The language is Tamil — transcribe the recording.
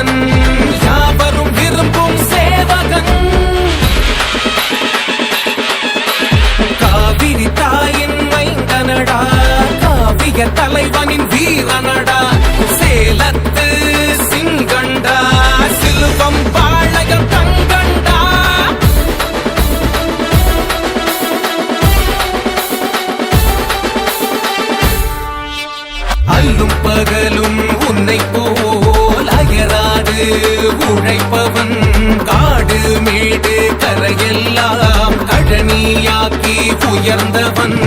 காவலன் யாவரும் விரும்பும் சேவகன். காவிரி தாயின் மைந்தனடா. காவிய தலைவனின் வீரனடா. சேலத்து சிங்கண்டா. சிலுவம் தங்கண்டா. அல்லும் பகலும் உழைப்பவன் காடு மேடு கரையெல்லாம் கழனியாக்கி உயர்ந்தவன்.